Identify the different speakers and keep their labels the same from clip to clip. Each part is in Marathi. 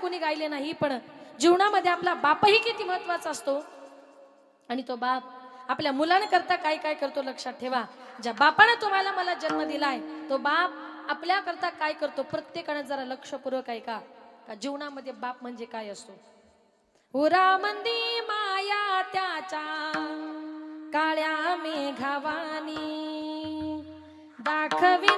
Speaker 1: कोणी गायले नाही पण जीवनामध्ये आपला बापही किती महत्त्वाचा असतो. आणि तो बाप आपल्या मुलांकरता काय काय करतो लक्षात ठेवा. ज्या बापानं तुम्हाला मला जन्म दिलाय तो बाप आपल्याकरता काय करतो प्रत्येकानं जरा लक्षपूर्वक आहे का जीवनामध्ये बाप म्हणजे काय असतो? उरा मंदी माया त्याच्या काळ्या मेघावानी दाखवी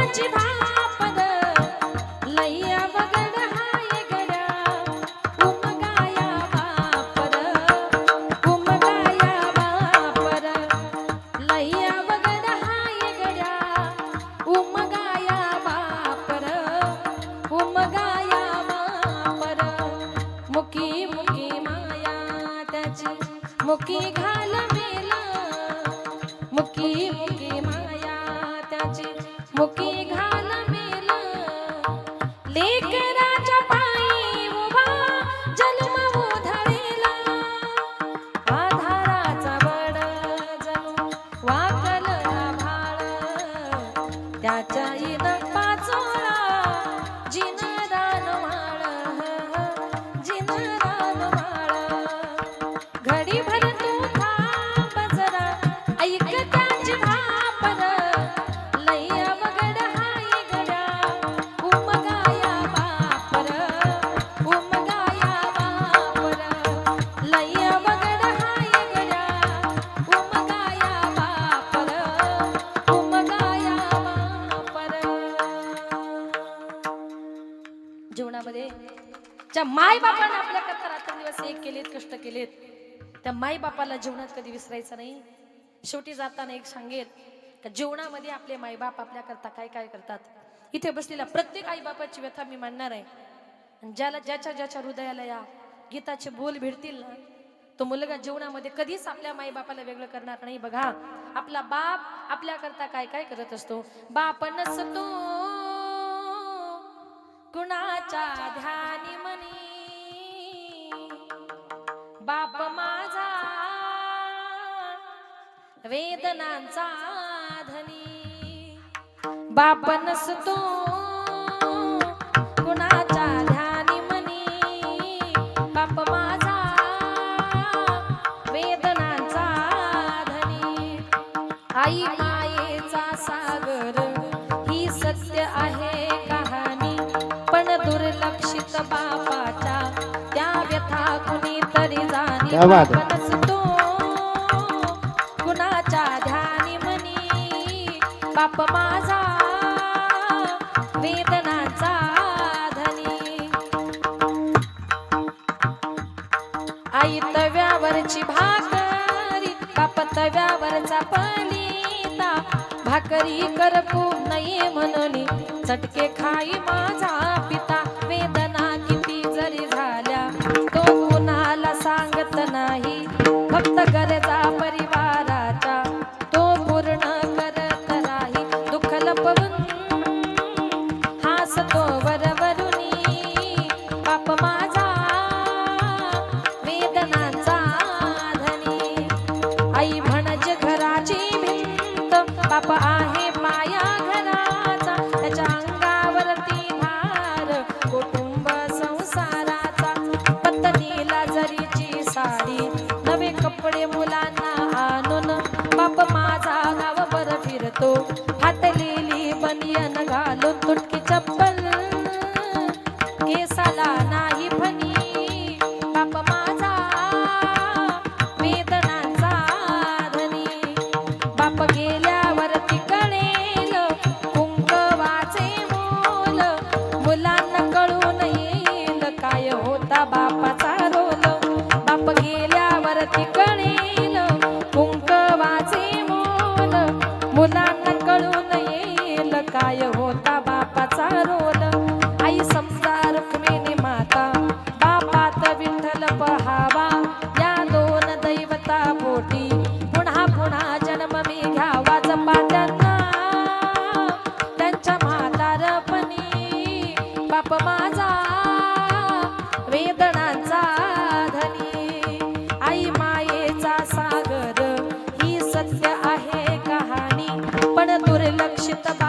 Speaker 1: मुकी माया मुकी घाल मेला. मुकी मुकी माया त्याची. मुकी घाल ज्या माय बापाने आपल्या करता रात्रंदिवस एक केलेत कष्ट केलेत त्या मायबापाला जीवनात कधी विसरायचं नाही. शेवटी जाताना एक सांगेल का जीवनामध्ये आपले मायबाप आपल्या करता काय काय करतात? इथे बसलेल्या प्रत्येक आई बापाची व्यथा मी मांडणार आहे. आणि ज्याला ज्याच्या ज्याच्या हृदयाला या गीताचे बोल भिडतील ना तो मुलगा जीवनामध्ये कधीच आपल्या माईबापाला वेगळं करणार नाही. बघा आपला बाप आपल्या करता काय काय करत असतो? बाप नसतो कुणाच्या ध्यानी मनी बाप माझा वेदनांचा धनी बाप नसतो जाणी कुणाच्या ध्यानी मनी बाप माझा वेदनाचा धनी. आई तव्यावरची भाकरी बाप तव्यावरचा पलिता भाकरी करपू नये म्हणून चटके खाई माझा भिंत बाप आहे माया घर बापाचा रोल. आई समजा रुक्मिणी माता. बापात विठ्ठल पहावा. या दोन दैवता पोटी. पुन्हा पुन्हा जन्म मी घ्यावा. जपात्यांना त्यांच्या म्हातारपणी बाप माझा. वेदनाचा धनी. आई मायेचा सागर. ही सत्य आहे कहाणी. पण दुर्लक्षित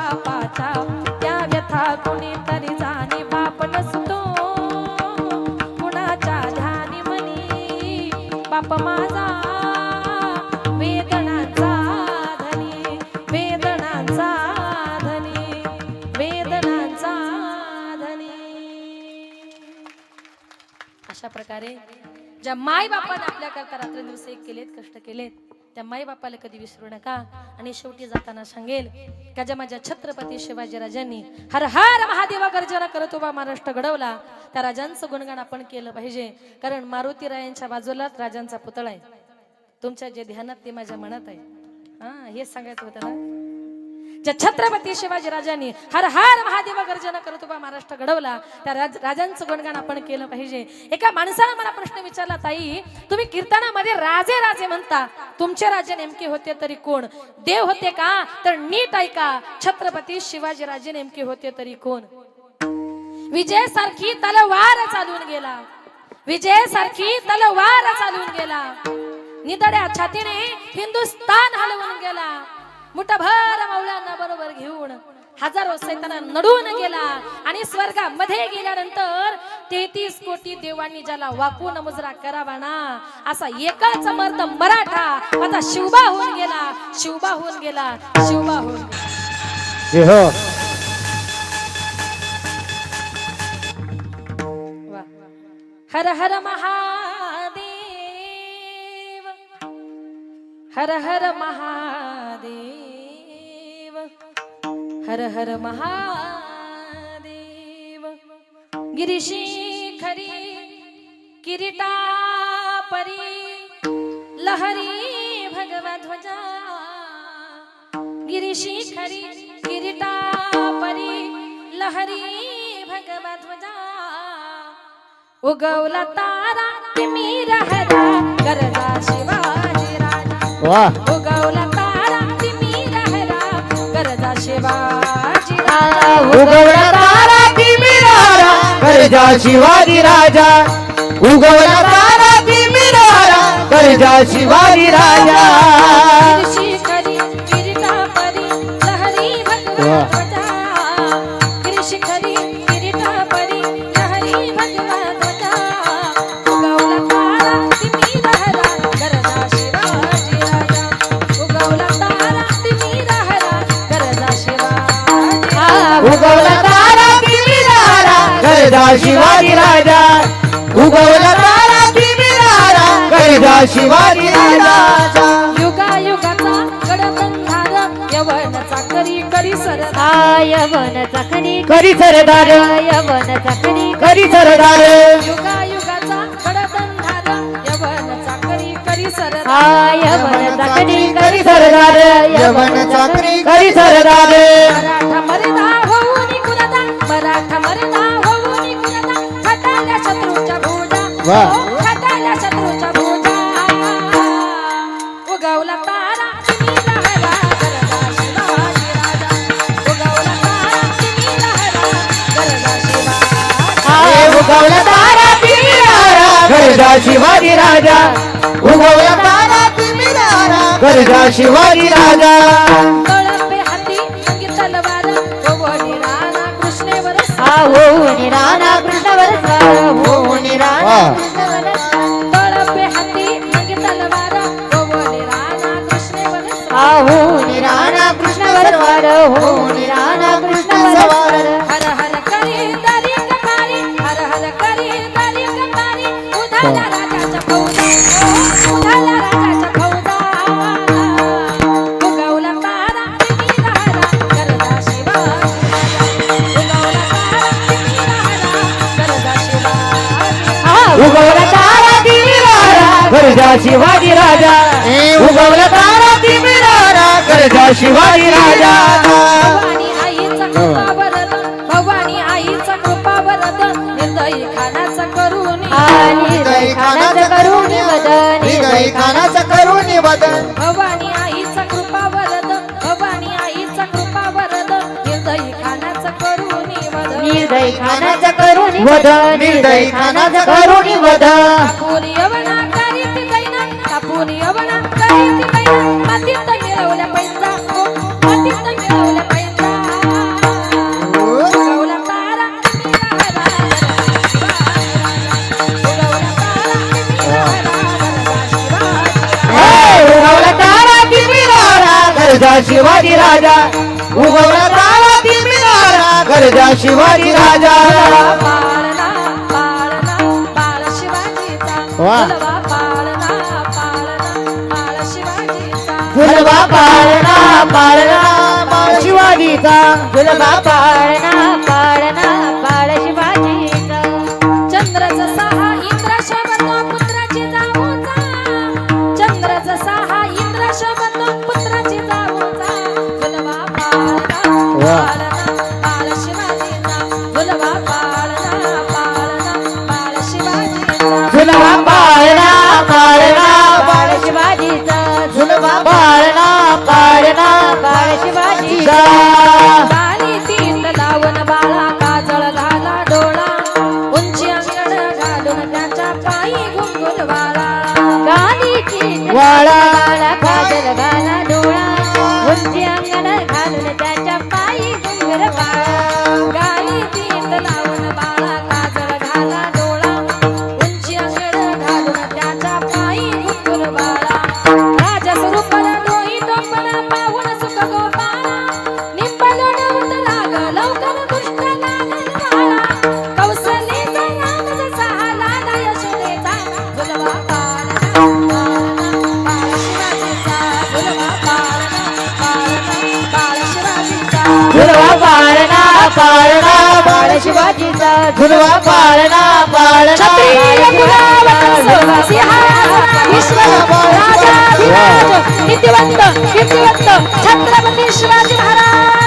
Speaker 1: अशा प्रकारे ज्या माय बापाने आपल्या करता रात्रंदिवस एक केलेत कष्ट केलेत त्या माई बापाला कधी विसरू नका. आणि शेवटी जाताना सांगेल का ज्या माझ्या छत्रपती शिवाजी राजांनी हर हर महादेवा गर्जना करत उभा महाराष्ट्र घडवला. त्या राजांचं गुणगान आपण केलं पाहिजे कारण मारुती रायांच्या बाजूलाच राजांचा पुतळा आहे. तुमच्या जे ध्यानात ते माझ्या मनात आहे. हा हेच सांगायचं होतं ना? ज्या छत्रपती शिवाजी राजांनी हर हर महादेव गर्जना करत उभा महाराष्ट्र घडवला त्या राज राजांचं गुणगान आपण केलं पाहिजे. एका माणसानं मला प्रश्न विचारला ताई तुम्ही कीर्तनामध्ये राजे राजे म्हणता. तुमचे राजे नेमके होते तरी कोण? देव होते का? तर नीट ऐका. छत्रपती शिवाजी राजे नेमके होते तरी कोण? विजय सारखी तलवार चालून गेला. विजय सारखी तलवार चालून गेला. निदड्या छातीने हिंदुस्तान हलवून गेला. मुठभर मावळ्यांना बरोबर घेऊन हजारो सैताना नडून गेला आणि स्वर्गामध्ये गेल्यानंतर तेहतीस कोटी देवांनी ज्याला वाकून मुजरा करावा ना असा एकच मर्द मराठा आता शिवबा होऊन गेला शिवबा होऊन गेला शिवबा होऊन गेला.
Speaker 2: हे.
Speaker 1: हर हर महादेव हर हर महादेव. हर हर महादेव। गिरीशी खरी किरीटा परी लहरी भगवा ध्वजा गिरीशी खरी किरीटा परी लहरी भगवा ध्वजा उगवला तारा तिमिर हरा गरजा शिवाजी राजा। उगवला
Speaker 2: उगवला तारा तिमिरारा करजा शिवाजी राजा. उगवला तारा करजा शिवाजी राजा. करजा शिवाजी राजा. उगवला तारा तिमिरारा करजा शिवाजी राजा.
Speaker 1: युगा युगाचा कडबंधार यवनाचा करी करी सरदा
Speaker 3: यवन चाकणी
Speaker 2: करी सरदार.
Speaker 3: यवन चाकणी
Speaker 2: करी सरदार.
Speaker 1: युगा युगाचा कडबंधार यवनाचा करी करी सरदा
Speaker 3: यवन चाकणी
Speaker 2: करी सरदार.
Speaker 4: यवन चाकरी
Speaker 2: करी सरदार.
Speaker 1: मराठा मरदा गरजा शिवाजी राजा. उगवला तारा
Speaker 2: तिमिरारा गरजा शिवाजी राजा.
Speaker 1: कळपे हाती अंगी तलवार. राणा कृष्णेवर कळपे हाती अंगी तलवार. ओवळी राणा कृष्णेवर
Speaker 3: कृष्णवर कृष्णवर
Speaker 1: उगवला तारा
Speaker 2: तिमिरारा गरजा शिवाजी राजा. उगवला तारा तिमिरारा गरजा शिवाजी राजा.
Speaker 1: भवानी आईचा कृपा वरद भवानी आईचा कृपा वरद निर्दयी खानाचा करून
Speaker 3: हृदय खानाचं करून वदन
Speaker 4: हृदय खानाचं करून वदन
Speaker 1: भवानी आईचा कृपा वरद भवानी आईचा कृपा वरद निर्दयी खानाचा करून वद
Speaker 3: निर्दय खानाचं करून
Speaker 2: वदन
Speaker 4: निर्दयी खानाचं
Speaker 2: करुणी वद
Speaker 1: कापूर यवना करीत दैन कापूर यवना करीत दैन मातीत
Speaker 2: मिळवल्या पैसा मातीत मिळवल्या पैसा उगवला तारा उगवला तारा शिवाजी.
Speaker 1: राजा उगवला तारा गरजा शिवाजी राजा. वा.
Speaker 2: फुलवा पाळणा पाळणा शिवाजीचा
Speaker 1: फुलबा पाळणा शिवाजीचा
Speaker 2: काली तीन लावून बाळा काजळ घाला डोळा उंची अंगण घालून त्याच्या पायी वाळा.
Speaker 1: वाळा फुलबा पाळणा पाळणा
Speaker 3: बाळ शिवाजीचा
Speaker 1: फुलबा पाळणा पाळणा
Speaker 2: नीतिवंत कीर्तिवंत छत्रपती शिवाजी महाराज.